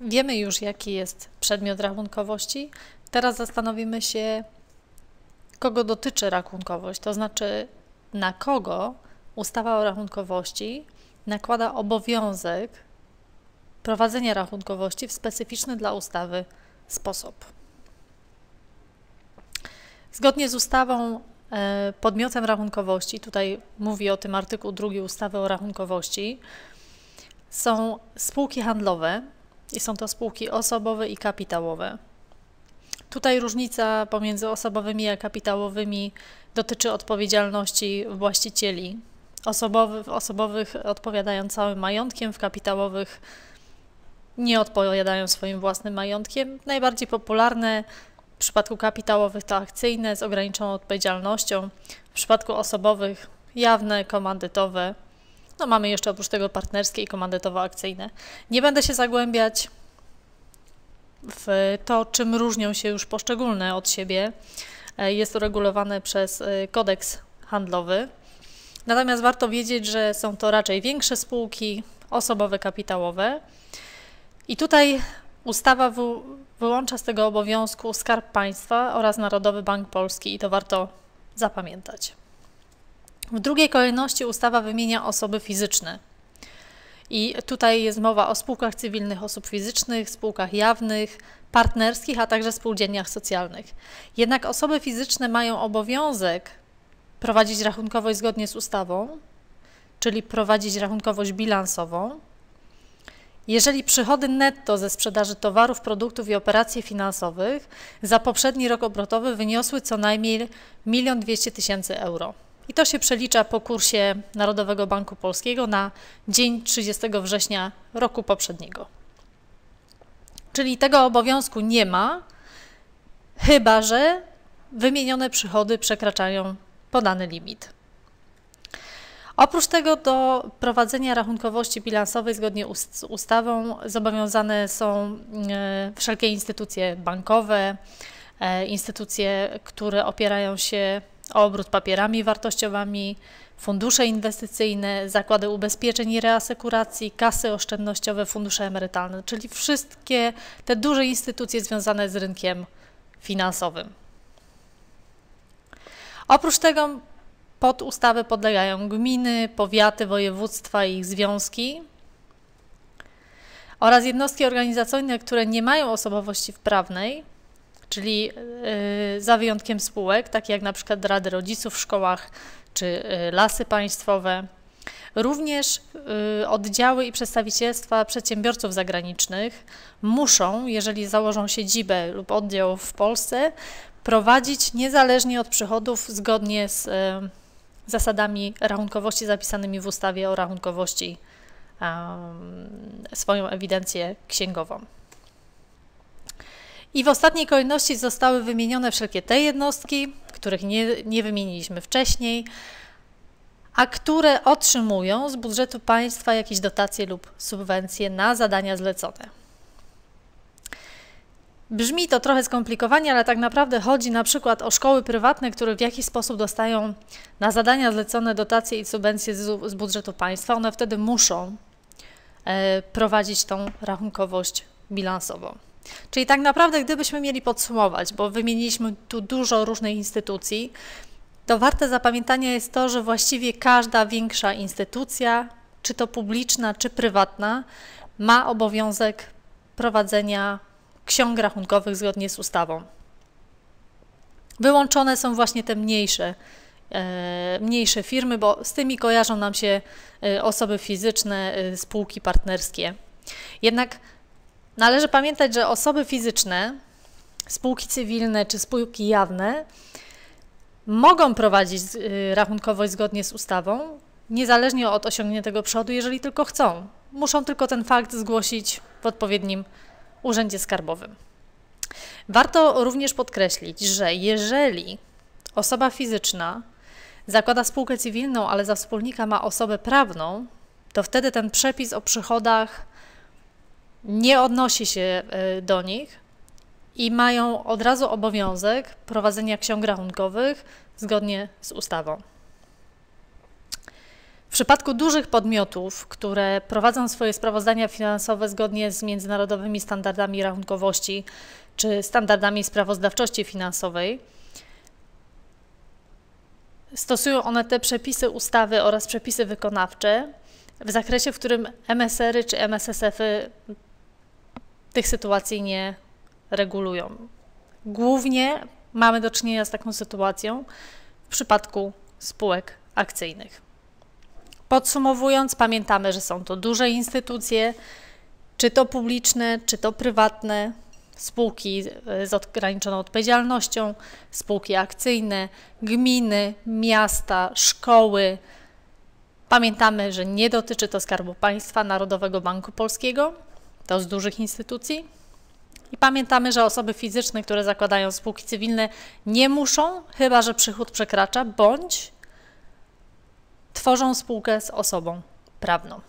Wiemy już, jaki jest przedmiot rachunkowości. Teraz zastanowimy się, kogo dotyczy rachunkowość, to znaczy na kogo ustawa o rachunkowości nakłada obowiązek prowadzenia rachunkowości w specyficzny dla ustawy sposób. Zgodnie z ustawą e, podmiotem rachunkowości, tutaj mówi o tym artykuł 2 ustawy o rachunkowości, są spółki handlowe i są to spółki osobowe i kapitałowe. Tutaj różnica pomiędzy osobowymi a kapitałowymi dotyczy odpowiedzialności właścicieli. Osobowych, osobowych odpowiadają całym majątkiem, w kapitałowych nie odpowiadają swoim własnym majątkiem. Najbardziej popularne w przypadku kapitałowych to akcyjne z ograniczoną odpowiedzialnością, w przypadku osobowych jawne, komandytowe. No mamy jeszcze oprócz tego partnerskie i komandytowo-akcyjne. Nie będę się zagłębiać w to, czym różnią się już poszczególne od siebie. E, jest to regulowane przez e, kodeks handlowy. Natomiast warto wiedzieć, że są to raczej większe spółki, osobowe, kapitałowe. I tutaj ustawa wyłącza z tego obowiązku Skarb Państwa oraz Narodowy Bank Polski i to warto zapamiętać. W drugiej kolejności ustawa wymienia osoby fizyczne. I tutaj jest mowa o spółkach cywilnych osób fizycznych, spółkach jawnych, partnerskich, a także spółdzielniach socjalnych. Jednak osoby fizyczne mają obowiązek prowadzić rachunkowość zgodnie z ustawą, czyli prowadzić rachunkowość bilansową. Jeżeli przychody netto ze sprzedaży towarów, produktów i operacji finansowych za poprzedni rok obrotowy wyniosły co najmniej 1 200 tysięcy euro. I to się przelicza po kursie Narodowego Banku Polskiego na dzień 30 września roku poprzedniego. Czyli tego obowiązku nie ma, chyba że wymienione przychody przekraczają podany limit. Oprócz tego do prowadzenia rachunkowości bilansowej zgodnie z ustawą zobowiązane są e, wszelkie instytucje bankowe, e, instytucje, które opierają się obrót papierami wartościowymi, fundusze inwestycyjne, zakłady ubezpieczeń i reasekuracji, kasy oszczędnościowe, fundusze emerytalne, czyli wszystkie te duże instytucje związane z rynkiem finansowym. Oprócz tego pod ustawę podlegają gminy, powiaty, województwa i ich związki oraz jednostki organizacyjne, które nie mają osobowości prawnej, czyli y, za wyjątkiem spółek, takie jak na przykład Rady Rodziców w szkołach czy y, lasy państwowe. Również y, oddziały i przedstawicielstwa przedsiębiorców zagranicznych muszą, jeżeli założą siedzibę lub oddział w Polsce, prowadzić niezależnie od przychodów zgodnie z zasadami rachunkowości zapisanymi w ustawie o rachunkowości swoją ewidencję księgową. I w ostatniej kolejności zostały wymienione wszelkie te jednostki, których nie, nie wymieniliśmy wcześniej, a które otrzymują z budżetu państwa jakieś dotacje lub subwencje na zadania zlecone. Brzmi to trochę skomplikowanie, ale tak naprawdę chodzi na przykład o szkoły prywatne, które w jakiś sposób dostają na zadania zlecone dotacje i subwencje z, z budżetu państwa. One wtedy muszą e, prowadzić tą rachunkowość bilansową. Czyli tak naprawdę, gdybyśmy mieli podsumować, bo wymieniliśmy tu dużo różnych instytucji, to warte zapamiętania jest to, że właściwie każda większa instytucja, czy to publiczna, czy prywatna, ma obowiązek prowadzenia ksiąg rachunkowych zgodnie z ustawą. Wyłączone są właśnie te mniejsze, e, mniejsze firmy, bo z tymi kojarzą nam się e, osoby fizyczne, e, spółki partnerskie. Jednak Należy pamiętać, że osoby fizyczne, spółki cywilne czy spółki jawne mogą prowadzić y, rachunkowość zgodnie z ustawą, niezależnie od osiągniętego przodu, jeżeli tylko chcą. Muszą tylko ten fakt zgłosić w odpowiednim urzędzie skarbowym. Warto również podkreślić, że jeżeli osoba fizyczna zakłada spółkę cywilną, ale za wspólnika ma osobę prawną, to wtedy ten przepis o przychodach nie odnosi się e, do nich i mają od razu obowiązek prowadzenia ksiąg rachunkowych zgodnie z ustawą. W przypadku dużych podmiotów, które prowadzą swoje sprawozdania finansowe zgodnie z międzynarodowymi standardami rachunkowości czy standardami sprawozdawczości finansowej, stosują one te przepisy ustawy oraz przepisy wykonawcze w zakresie, w którym MSR-y czy MSSF-y tych sytuacji nie regulują. Głównie mamy do czynienia z taką sytuacją w przypadku spółek akcyjnych. Podsumowując, pamiętamy, że są to duże instytucje, czy to publiczne, czy to prywatne, spółki z ograniczoną odpowiedzialnością, spółki akcyjne, gminy, miasta, szkoły. Pamiętamy, że nie dotyczy to Skarbu Państwa, Narodowego Banku Polskiego, to z dużych instytucji. I pamiętamy, że osoby fizyczne, które zakładają spółki cywilne, nie muszą, chyba że przychód przekracza, bądź tworzą spółkę z osobą prawną.